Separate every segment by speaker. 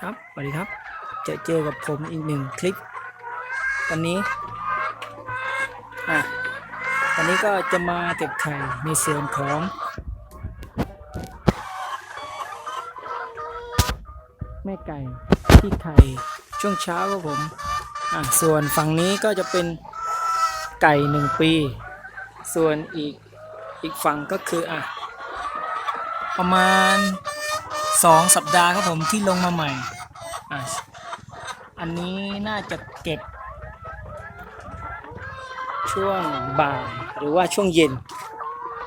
Speaker 1: ครับสวัสดีครับ จะเจอกับผมอีกหนึ่งคลิปวันนี้อะวันนี้ก็จะมาเก็บไข่ในส่วนของแม่ไก่ที่ไข่ช่วงเช้าครับผมอะส่วนฝั่งนี้ก็จะเป็นไก่หนึ่งปี ส่วนอีกอีกฝั่งก็คืออะประมาณ สองสัปดาห์ครับผมที่ลงมาใหม่อะอันนี้น่าจะเก็บ ช่วงบ่ายหรือว่าช่วงเย็น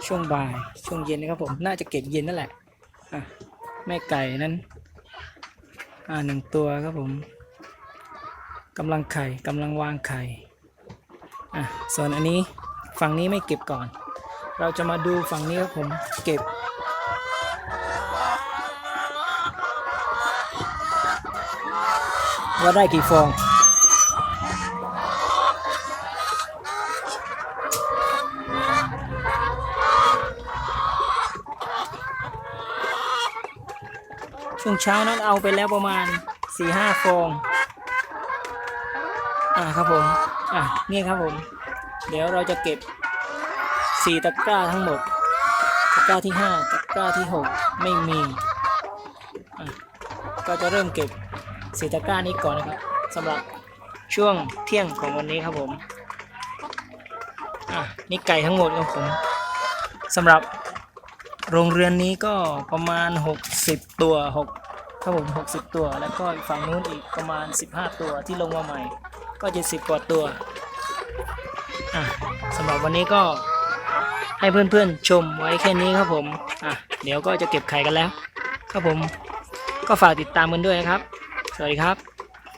Speaker 1: ช่วงบ่ายช่วงเย็นนะครับผมน่าจะเก็บเย็นนั่นแหละอะแม่ไก่นั้นอ่าหนึ่งตัวครับผมกำลังไข่กำลังวางไข่อะส่วนอันนี้ฝั่งนี้ไม่เก็บก่อน เราจะมาดูฝั่งนี้ครับผมเก็บ ว่าได้กี่ฟอง ช่วงเช้านั้นเอาไปแล้วประมาณสี่ห้าฟอง อ่าครับผม อะนี่ครับผม เดี๋ยวเราจะเก็บสี่ตะกร้าทั้งหมด ตะกร้าที่ห้าตะกร้าที่หกไม่มีอะก็จะเริ่มเก็บ สี่ตะกร้านี้ก่อนนะครับสำหรับช่วงเที่ยงของวันนี้ครับผมอะนี่ไก่ทั้งหมดครับผมสำหรับโรงเรือนนี้ก็ประมาณ 60 ตัว6ครับผม 60 ตัว แล้วก็อีกฝั่งนู้นอีกประมาณ 15 ตัวที่ลงมาใหม่ ก็70กว่าตัวอะสำหรับวันนี้ก็ให้เพื่อนๆชมไว้แค่นี้ครับผมอะเดี๋ยวก็จะเก็บไข่กันแล้ว ครับผมก็ฝากติดตามกันด้วยนะครับ สวัสดีครับ